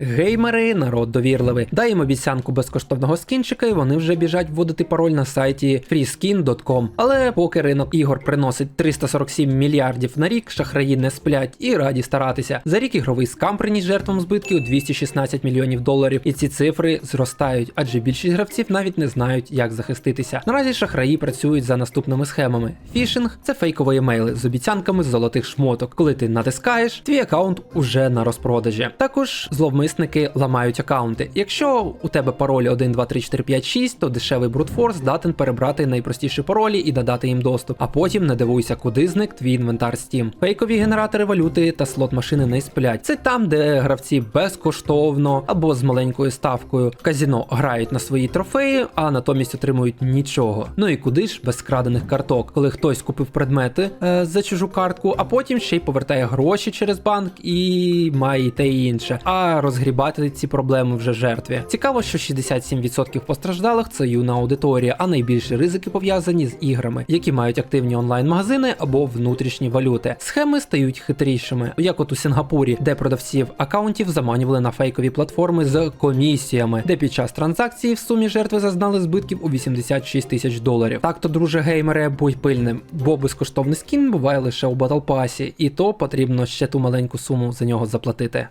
Геймери, народ довірливий. Дай їм обіцянку безкоштовного скінчика, і вони вже біжать вводити пароль на сайті freeskin.com. Але поки ринок ігор приносить 347 мільярдів на рік, шахраї не сплять і раді старатися. За рік ігровий скам приніс жертвам збитків 216 мільйонів доларів, і ці цифри зростають, адже більшість гравців навіть не знають, як захиститися. Наразі шахраї працюють за наступними схемами: фішинг це фейкові емейли з обіцянками золотих шмоток. Коли ти натискаєш, твій аккаунт уже на розпродажі. Також зловмисники ламають аккаунти. Якщо у тебе паролі 1, 2, 3, 4, 5, 6, то дешевий брутфорс здатен перебрати найпростіші паролі і надати їм доступ. А потім не дивуйся, куди зник твій інвентар Steam. Фейкові генератори валюти та слот машини не сплять. Це там, де гравці безкоштовно або з маленькою ставкою в казіно грають на свої трофеї, а натомість отримують нічого. Ну і куди ж без скрадених карток, коли хтось купив предмети е, за чужу картку, а потім ще й повертає гроші через банк і має і те і інше. А розгрібати ці проблеми вже жертві. Цікаво, що 67% постраждалих це юна аудиторія, а найбільші ризики пов'язані з іграми, які мають активні онлайн-магазини або внутрішні валюти. Схеми стають хитрішими, як от у Сінгапурі, де продавців акаунтів заманювали на фейкові платформи з комісіями, де під час транзакції в сумі жертви зазнали збитків у 86 тисяч доларів. Так то, друже геймере, будь пильним, бо безкоштовний скін буває лише у Pass, і то потрібно ще ту маленьку суму за нього заплатити.